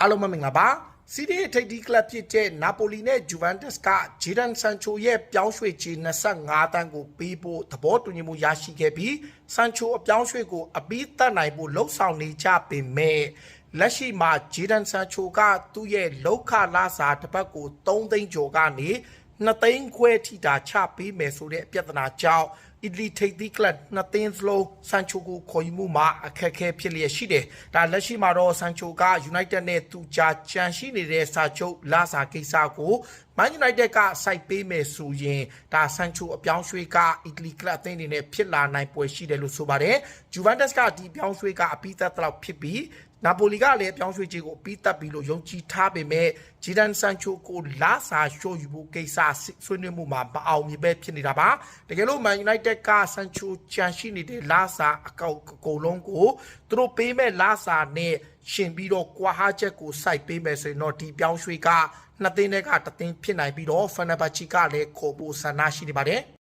အားလုံးပဲမင်္ဂလာပါစီးရီးထိပ်သီးကလပ်ဖြစ်တဲ့နာပိုလီနဲ့ဂျူဗန်တက်စ်ကဂျီဒန်ဆန်ချိုရဲ့ပြောင်းရွှေ့ချေ25တန်းကိုပေးဖို့သဘောတူညီမှုရရှိခဲ့ပြီးဆန်ချိုအပြောင်းရွှေ့ကိုအပြီးသတ်နိုင်ဖို့လှုံ့ဆော်နေကြပေမဲ့လက်ရှိမှာဂျီဒန်ဆန်ချိုကသူ့ရဲ့လောက်ခလာစာတစ်ပတ်ကို3သိန်းကျော်ကနေ2သိန်းခွဲထိတာချပေးမယ်ဆိုတဲ့ပြဿနာကြောင့် အီတလီထိပ်သီးကလပ်နှစ်သင်းစလုံးဆန်ချိုကိုခေါ်ယူမှုမှာအခက်အခဲဖြစ်လျက်ရှိတယ်။ဒါလက်ရှိမှာတော့ဆန်ချိုက United နဲ့သူကြားကြံရှိနေတဲ့စာချုပ်လာစာကိစ္စကို Man United ကစိုက်ပေးမယ်ဆိုရင်ဒါဆန်ချိုအပြောင်းရွှေ့ကအီတလီကလပ်အသင်းအနေနဲ့ဖြစ်လာနိုင်ပွဲရှိတယ်လို့ဆိုပါတယ်။ Juventus ကဒီပြောင်းရွှေ့ကအပြီးသက်တော့ဖြစ်ပြီးနာပိုလီကလည်းပြောင်းရွှေ့ခြင်းကိုအပြီးသက်ပြီလို့ယုံကြည်ထားပေမဲ့ဂျီဒန်ဆန်ချိုကိုလာစာရှိုးယူဖို့ကိစ္စဆွေးနွေးမှုမှာမအောင်မြင်ပဲဖြစ်နေတာပါတကယ်လို့ Man United ကဆန်ချိုချန်ရှိနေတဲ့လာစာအကောက်အကုန်လုံးကိုသူတို့ပေးမဲ့လာစာနဲ့ရှင်ပြီးတော့ကွာဟာချက်ကိုစိုက်ပေးမယ်ဆိုရင်တော့ဒီပြောင်းရွှေ့ကနှစ်သင်းတွေကတစ်သင်းဖြစ်နိုင်ပြီးတော့ဖန်နဘချီကလည်းခေါ်ဖို့ဆန္ဒရှိနေပါတယ်